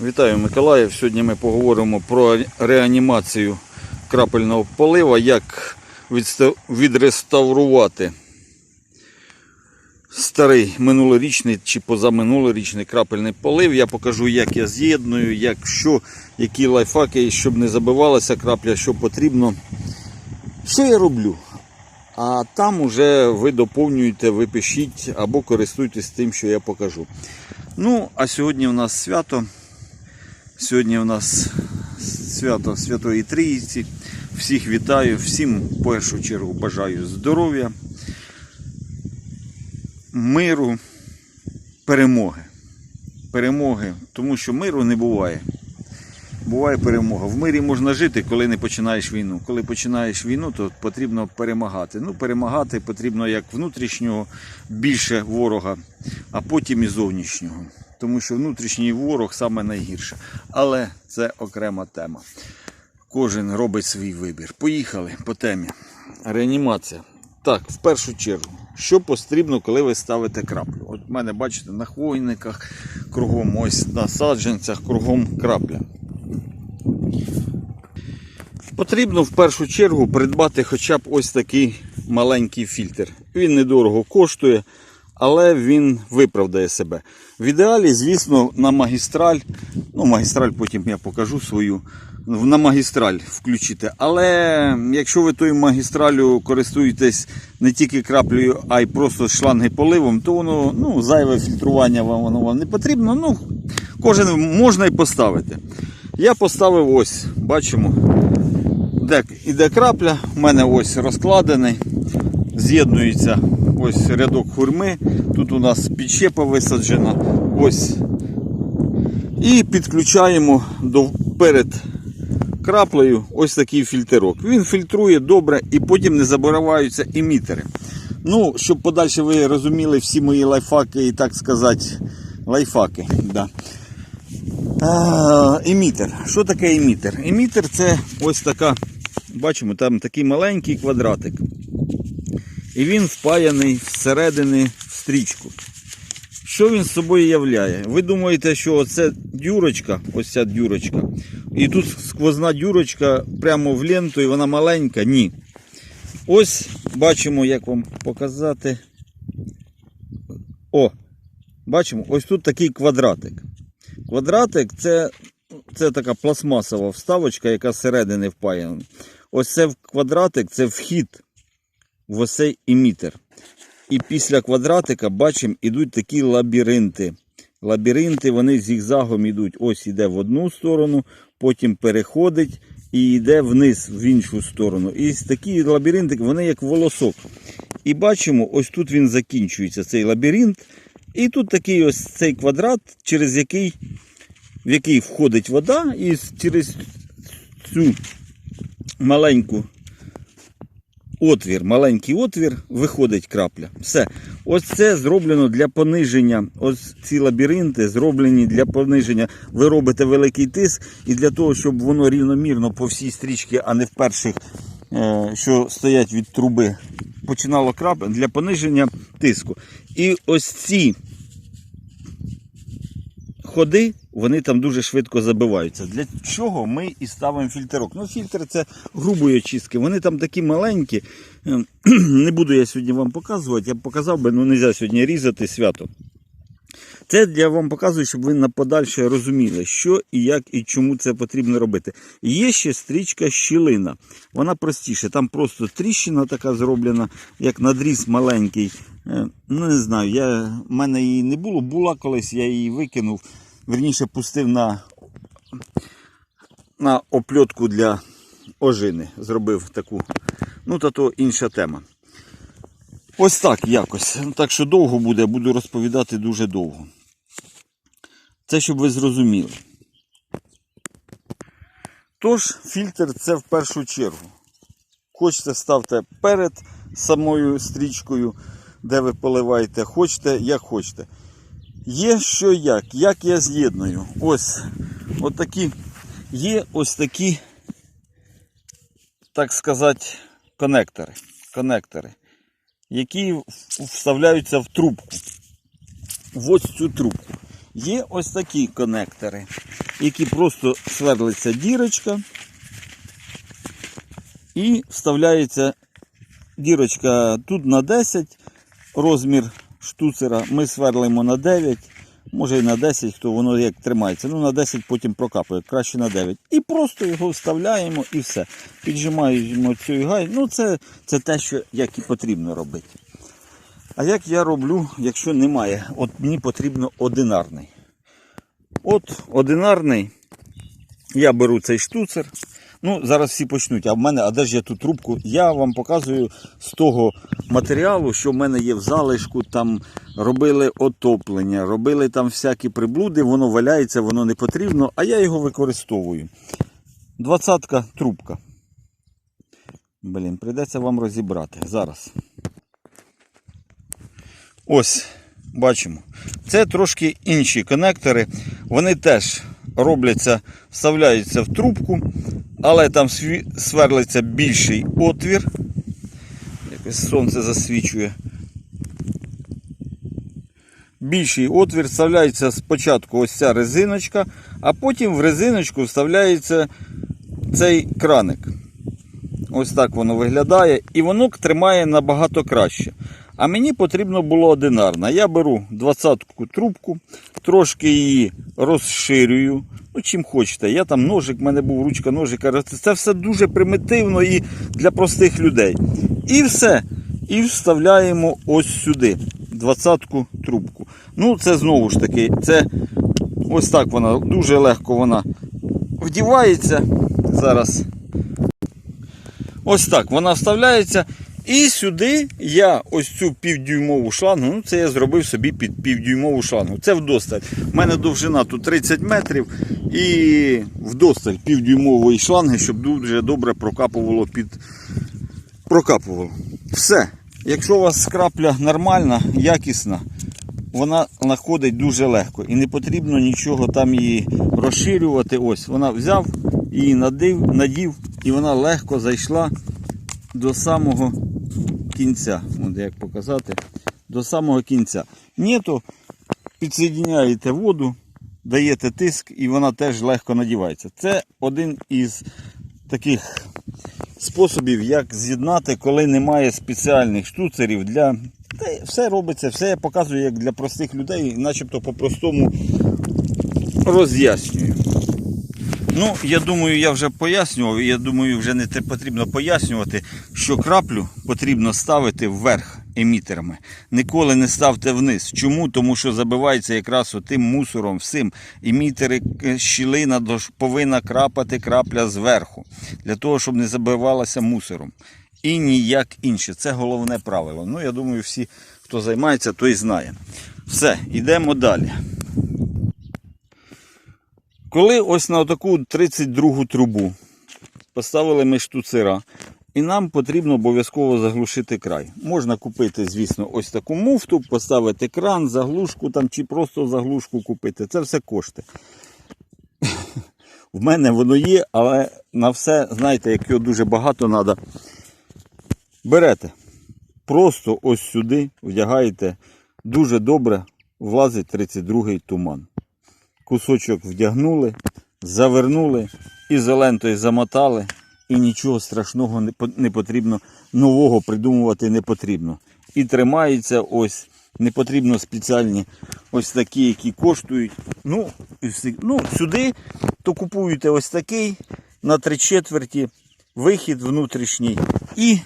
Вітаю Миколаїв. Сьогодні ми поговоримо про реанімацію крапельного полива, як відреставрувати старий минулорічний чи позаминулорічний крапельний полив. Я покажу, як я з'єдную, як що, які лайфхаки, щоб не забивалася крапля, що потрібно. Що я роблю? А там уже ви доповнюєте, ви пишіть або користуйтесь тим, що я покажу. Ну, а сьогодні у нас свято. Сьогодні у нас свято Святої Трійці. Всіх вітаю, всім в першу чергу бажаю здоров'я, миру, перемоги. Перемоги, тому що миру не буває. Буває перемога. В мирі можна жити, коли не починаєш війну. Коли починаєш війну, то потрібно перемагати. Ну, перемагати потрібно як внутрішнього більше ворога, а потім і зовнішнього. Тому що внутрішній ворог саме найгірше. Але це окрема тема. Кожен робить свій вибір. Поїхали по темі. Реанімація. Так, в першу чергу, що потрібно, коли ви ставите краплю? От в мене, бачите, на хвойниках, кругом ось на саджанцях, кругом крапля. Потрібно в першу чергу придбати хоча б ось такий маленький фільтр. Він недорого коштує, але він виправдає себе. В ідеалі, звісно, на магістраль, ну магістраль потім я покажу свою. На магістраль включити. Але якщо ви тою магістралю користуєтесь не тільки краплею, а й просто шланги поливом, то воно ну, зайве фільтрування вам воно вам не потрібно. Ну, кожен можна і поставити. Я поставив ось, бачимо, де іде крапля, у мене ось розкладений, з'єднується ось рядок хурми, тут у нас підщепа висаджена, ось. І підключаємо до, перед краплею ось такий фільтрок. Він фільтрує добре і потім не забиваються емітери. Ну, щоб подальше ви розуміли всі мої лайфхаки і так сказати, лайфхаки. Да. А, емітер. Що таке емітер? Емітер це ось така, бачимо, там такий маленький квадратик. І він впаяний всередини в стрічку. Що він з собою являє? Ви думаєте, що це дюрочка, ось ця дюрочка, і тут сквозна дюрочка прямо в ленту і вона маленька? Ні. Ось бачимо, як вам показати. О, бачимо, ось тут такий квадратик. Квадратик це, це така пластмасова вставочка, яка зсередини впаяна. Ось це квадратик це вхід в оцей емітер. І після квадратика бачимо, ідуть такі лабіринти. Лабіринти вони зігзагом йдуть. Ось іде в одну сторону, потім переходить і йде вниз в іншу сторону. І такі лабіринти, вони як волосок. І бачимо, ось тут він закінчується, цей лабіринт. І тут такий ось цей квадрат, через який, в який входить вода, і через цю маленьку отвір, маленький отвір, виходить крапля. Все. Ось це зроблено для пониження. Ось ці лабіринти зроблені для пониження. Ви робите великий тиск, і для того, щоб воно рівномірно по всій стрічці, а не в перших, е, що стоять від труби, починало крапля для пониження тиску. І ось ці ходи, вони там дуже швидко забиваються. Для чого ми і ставимо фільтрок? Ну, фільтр це грубої очистки. Вони там такі маленькі. Е, Не буду я сьогодні вам показувати. Я б показав би, ну не можна сьогодні різати свято. Це я вам показую, щоб ви на подальше розуміли, що і як і чому це потрібно робити. Є ще стрічка щілина. Вона простіша. Там просто тріщина така зроблена, як надріз маленький. Е, Ну, не знаю, я, в мене її не було, була колись, я її викинув. Верніше пустив на, на опльотку для ожини. Зробив таку. Ну, та то інша тема. Ось так якось. Так що довго буде, буду розповідати дуже довго. Це щоб ви зрозуміли. Тож, фільтр це в першу чергу. Хочете ставте перед самою стрічкою, де ви поливаєте, хочете, як хочете. Є що як, як я з'єдную. Ось от такі, є ось такі, так сказати, конектори. конектори які вставляються в трубку. В ось цю трубку. Є ось такі конектори, які просто сверлиться дірочка і вставляється дірочка тут на 10 розмір штуцера. Ми сверлимо на 9, може і на 10, хто воно як тримається. Ну на 10 потім прокапує, краще на 9. І просто його вставляємо і все. Піджимаємо цю гай. Ну це, це те, що як і потрібно робити. А як я роблю, якщо немає? От мені потрібно одинарний. От одинарний. Я беру цей штуцер. Ну, зараз всі почнуть. А в мене, а де ж я ту трубку? Я вам показую з того матеріалу, що в мене є в залишку. Там робили отоплення, робили там всякі приблуди, воно валяється, воно не потрібно, а я його використовую. Двадцятка трубка. Блін, прийдеться вам розібрати. Зараз. Ось, бачимо. Це трошки інші конектори. Вони теж робляться, вставляються в трубку, але там сверлиться більший отвір. Якось сонце засвічує. Більший отвір вставляється спочатку ось ця резиночка, а потім в резиночку вставляється цей краник. Ось так воно виглядає, і воно тримає набагато краще. А мені потрібно було одинарна. Я беру 20-ку трубку, трошки її розширюю. Ну, чим хочете. Я там ножик, в мене був ручка ножика. Це все дуже примітивно і для простих людей. І все. І вставляємо ось сюди 20-ку трубку. Ну, це знову ж таки, це ось так вона дуже легко вона вдівається. Зараз Ось так вона вставляється. І сюди я ось цю півдюймову шлангу, ну це я зробив собі під півдюймову шлангу. Це вдосталь. У мене довжина тут 30 метрів і вдосталь півдюймової шланги, щоб дуже добре прокапувало під. Прокапувало. Все. Якщо у вас скрапля нормальна, якісна, вона знаходить дуже легко. І не потрібно нічого там її розширювати. Ось вона взяв, її надив, надів, і вона легко зайшла до самого кінця. От як показати, до самого кінця. Ні, то підсоединяєте воду, даєте тиск і вона теж легко надівається. Це один із таких способів, як з'єднати, коли немає спеціальних штуцерів для. Та все робиться, все я показую як для простих людей, начебто по-простому роз'яснюю. Ну, я думаю, я вже пояснював, я думаю, вже не потрібно пояснювати, що краплю потрібно ставити вверх емітерами. Ніколи не ставте вниз. Чому? Тому що забивається якраз тим мусором, всім. Емітери, е, щілина повинна крапати крапля зверху, для того, щоб не забивалася мусором. І ніяк інше. Це головне правило. Ну, я думаю, всі, хто займається, той знає. Все, йдемо далі. Коли ось на таку 32 трубу поставили ми штуцера, і нам потрібно обов'язково заглушити край. Можна купити, звісно, ось таку муфту, поставити кран, заглушку там, чи просто заглушку купити. Це все кошти. В мене воно є, але на все, знаєте, як його дуже багато треба. Берете. Просто ось сюди вдягаєте дуже добре влазить 32-й туман кусочок вдягнули, завернули, ізолентою замотали, і нічого страшного не потрібно, нового придумувати не потрібно. І тримається ось, не потрібно спеціальні ось такі, які коштують. Ну, ну сюди то купуєте ось такий на три четверті, вихід внутрішній. І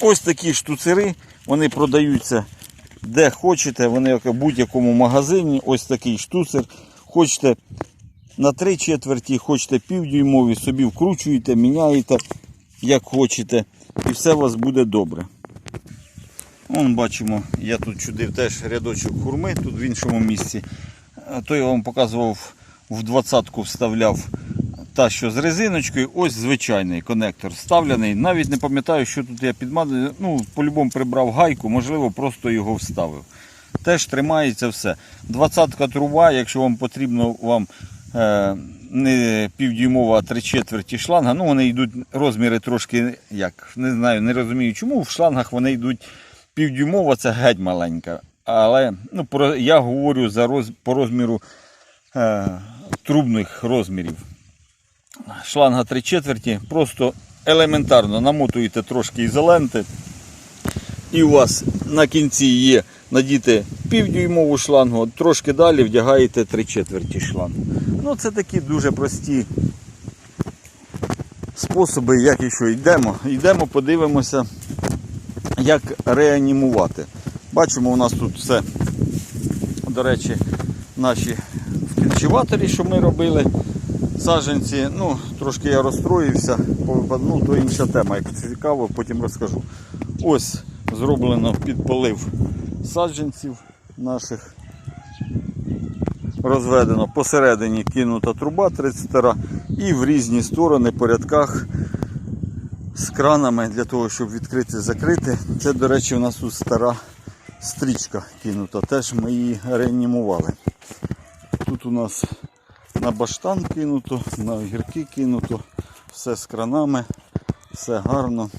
ось такі штуцери, вони продаються де хочете, вони в будь-якому магазині, ось такий штуцер. Хочете на три четверті, хочете півдюймові, собі вкручуєте, міняєте, як хочете, і все у вас буде добре. Вон бачимо, я тут чудив теж рядочок хурми, тут в іншому місці. То я вам показував, в двадцятку вставляв та, що з резиночкою, ось звичайний конектор вставлений. Навіть не пам'ятаю, що тут я підмазав. Ну, по-любому прибрав гайку, можливо, просто його вставив. Теж тримається все. Двадцятка труба, якщо вам потрібно вам е, не півдюймова, а три четверті шланга. Ну, вони йдуть розміри трошки, як, не знаю, не розумію чому. В шлангах вони йдуть півдюймова, це геть маленька. Але ну, про, я говорю за роз, по розміру е, трубних розмірів. Шланга 3 четверті. Просто елементарно намотуєте трошки ізоленти. І у вас на кінці є надіти півдюймову шлангу, трошки далі вдягаєте 3 четверті шлангу. Ну, це такі дуже прості способи, як і що йдемо. Йдемо, подивимося, як реанімувати. Бачимо, у нас тут все, до речі, наші вкінчувателі, що ми робили. Саджанці, ну, трошки я розстроївся, ну, то інша тема, як цікаво, потім розкажу. Ось зроблено підполив саджанців наших. Розведено посередині кинута труба 32 і в різні сторони по рядках з кранами для того, щоб відкрити закрити. Це, до речі, у нас тут стара стрічка кинута. Теж ми її реанімували. Тут у нас на баштан кинуто, на огірки кинуто, все з кранами, все гарно.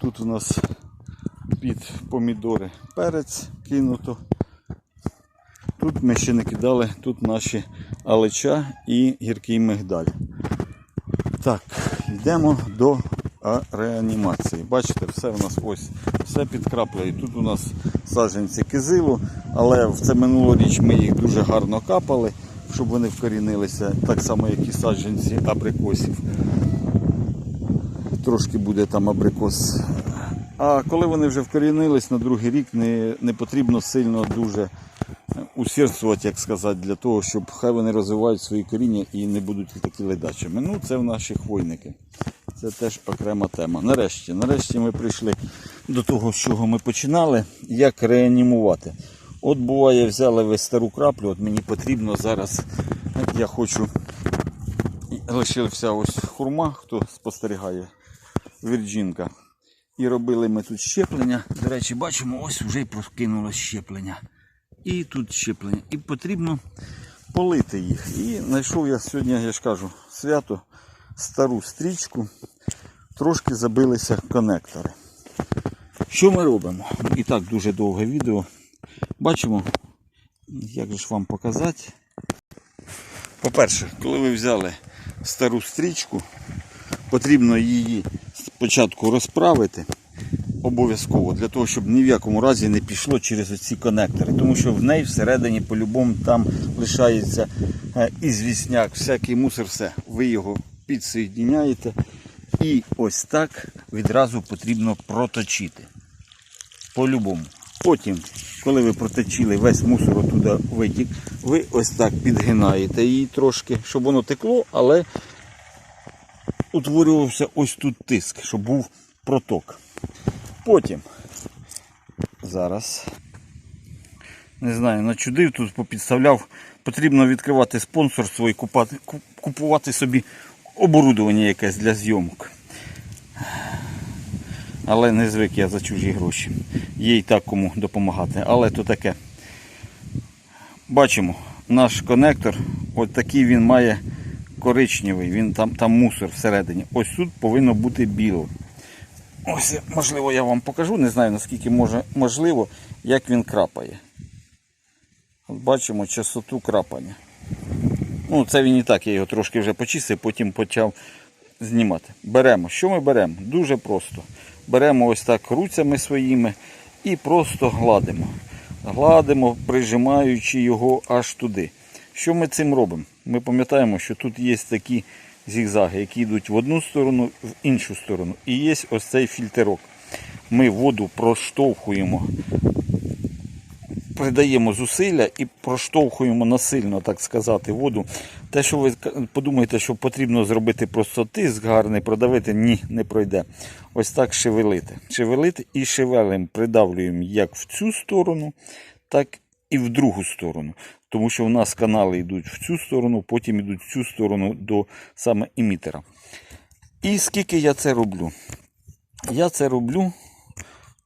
Тут у нас під помідори перець кинуто. Тут ми ще не кидали, тут наші алеча і гіркий мигдаль. Так, йдемо до реанімації. Бачите, все у нас ось, все під краплею. Тут у нас саджанці кизилу, але в це минулоріч ми їх дуже гарно капали, щоб вони вкорінилися, так само, як і саджанці абрикосів. Трошки буде там абрикос. А коли вони вже вкорінились на другий рік, не, не потрібно сильно дуже усердствувати, як сказати, для того, щоб хай вони розвивають свої коріння і не будуть такі ледачими. Ну, це в наші хвойники. Це теж окрема тема. Нарешті, нарешті ми прийшли до того, з чого ми починали, як реанімувати. От буває, взяли ви стару краплю, от мені потрібно зараз, я хочу, лишився ось хурма, хто спостерігає, вірджинка. І робили ми тут щеплення. До речі, бачимо, ось вже й прокинулось щеплення. І тут щеплення. І потрібно полити їх. І знайшов я сьогодні, я ж кажу, свято стару стрічку. Трошки забилися конектори. Що ми робимо? І так дуже довге відео. Бачимо, як же ж вам показати. По-перше, коли ви взяли стару стрічку, потрібно її спочатку розправити обов'язково для того, щоб ні в якому разі не пішло через оці конектори. Тому що в неї всередині по-любому там лишається е, і звісняк, всякий мусор, все. Ви його підсоєдняєте. І ось так відразу потрібно проточити. По-любому. Потім, коли ви проточили весь мусор оттуда витік, ви ось так підгинаєте її трошки, щоб воно текло, але утворювався ось тут тиск, щоб був проток. Потім зараз не знаю, начудив тут попідставляв. Потрібно відкривати спонсорство і купувати собі оборудовання якесь для зйомок. Але не звик я за чужі гроші. Є і так кому допомагати. Але то таке. Бачимо, наш конектор, от такий він має коричневий, він там, там мусор всередині. Ось тут повинно бути біло. Ось, можливо, я вам покажу, не знаю наскільки може, можливо, як він крапає. От бачимо частоту крапання. Ну, це він і так, я його трошки вже почистив, потім почав знімати. Беремо. Що ми беремо? Дуже просто. Беремо ось так руцями своїми і просто гладимо. Гладимо, прижимаючи його аж туди. Що ми цим робимо? Ми пам'ятаємо, що тут є такі зігзаги, які йдуть в одну сторону, в іншу сторону. І є ось цей фільтрок. Ми воду проштовхуємо придаємо зусилля і проштовхуємо насильно, так сказати, воду. Те, що ви подумаєте, що потрібно зробити просто тиск гарний, продавити, ні, не пройде. Ось так шевелити. Шевелити і шевелим, придавлюємо як в цю сторону, так і в другу сторону. Тому що у нас канали йдуть в цю сторону, потім йдуть в цю сторону до саме імітера. І скільки я це роблю? Я це роблю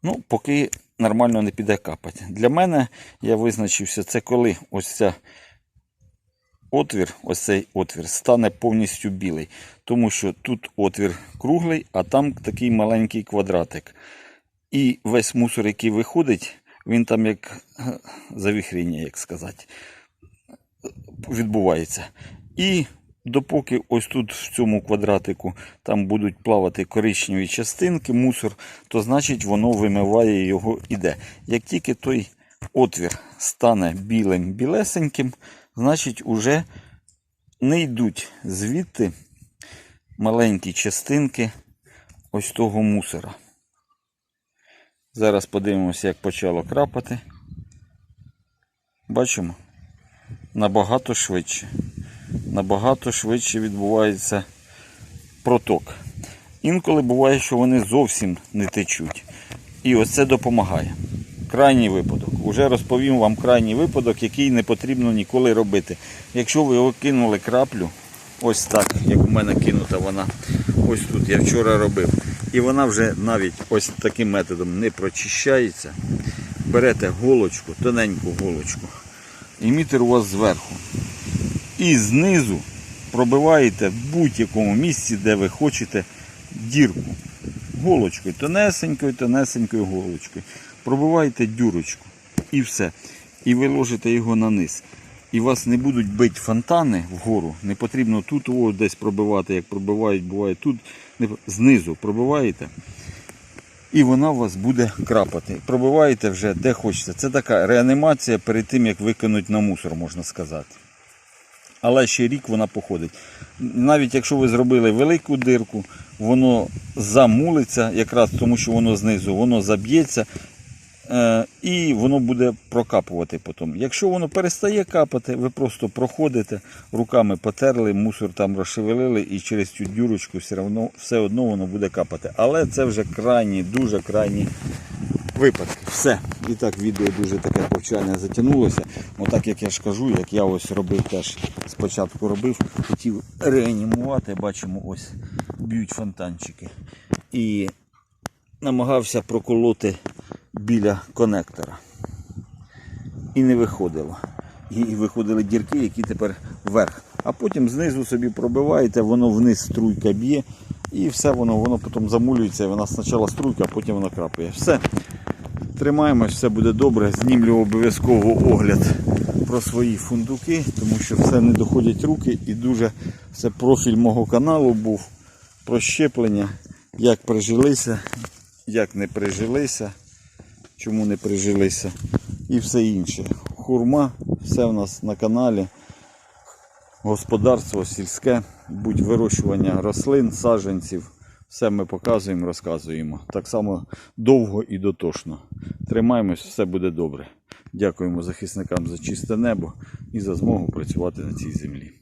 Ну, поки нормально не піде капати. Для мене я визначився, це коли ось ця отвір, ось цей отвір стане повністю білий. Тому що тут отвір круглий, а там такий маленький квадратик. І весь мусор, який виходить, Він там як е, завіхріння, як сказати, відбувається. І допоки ось тут в цьому квадратику там будуть плавати коричневі частинки, мусор, то значить воно вимиває його іде. Як тільки той отвір стане білим білесеньким, значить уже не йдуть звідти маленькі частинки ось того мусора. Зараз подивимося, як почало крапати. Бачимо? Набагато швидше. Набагато швидше відбувається проток. Інколи буває, що вони зовсім не течуть. І ось це допомагає. Крайній випадок. Уже розповім вам крайній випадок, який не потрібно ніколи робити. Якщо ви кинули краплю, ось так, як у мене кинута вона, ось тут я вчора робив. І вона вже навіть ось таким методом не прочищається. Берете голочку, тоненьку голочку. Імітер у вас зверху. І знизу пробиваєте в будь-якому місці, де ви хочете дірку. Голочкою, тонесенькою, тонесенькою голочкою. Пробиваєте дюрочку. І все. І ви ложите його на низ. І вас не будуть бити фонтани вгору. Не потрібно тут о, десь пробивати, як пробивають, буває тут. Знизу пробиваєте. І вона у вас буде крапати. Пробиваєте вже де хочете. Це така реанімація перед тим, як викинуть на мусор, можна сказати. Але ще рік вона походить. Навіть якщо ви зробили велику дирку, воно замулиться, якраз тому що воно знизу, воно заб'ється і воно буде прокапувати потім. Якщо воно перестає капати, ви просто проходите, руками потерли, мусор там розшевелили і через цю дюрочку все одно, все одно воно буде капати. Але це вже крайні, дуже крайні випадки. Все. І так відео дуже таке повчальне затягнулося. Отак як я ж кажу, як я ось робив теж спочатку робив, хотів реанімувати, бачимо, ось б'ють фонтанчики. І намагався проколоти біля конектора. І не виходило. І виходили дірки, які тепер вверх. А потім знизу собі пробиваєте, воно вниз струйка б'є. І все воно, воно потім замулюється, вона спочатку струйка, а потім вона крапає. Все. Тримаємось, все буде добре. Знімлю обов'язково огляд про свої фундуки, тому що все не доходять руки і дуже це профіль мого каналу був про щеплення, як прижилися, як не прижилися, чому не прижилися і все інше. Хурма, все в нас на каналі. Господарство сільське, будь вирощування рослин, саджанців. Все ми показуємо, розказуємо. Так само довго і дотошно. Тримаємось, все буде добре. Дякуємо захисникам за чисте небо і за змогу працювати на цій землі.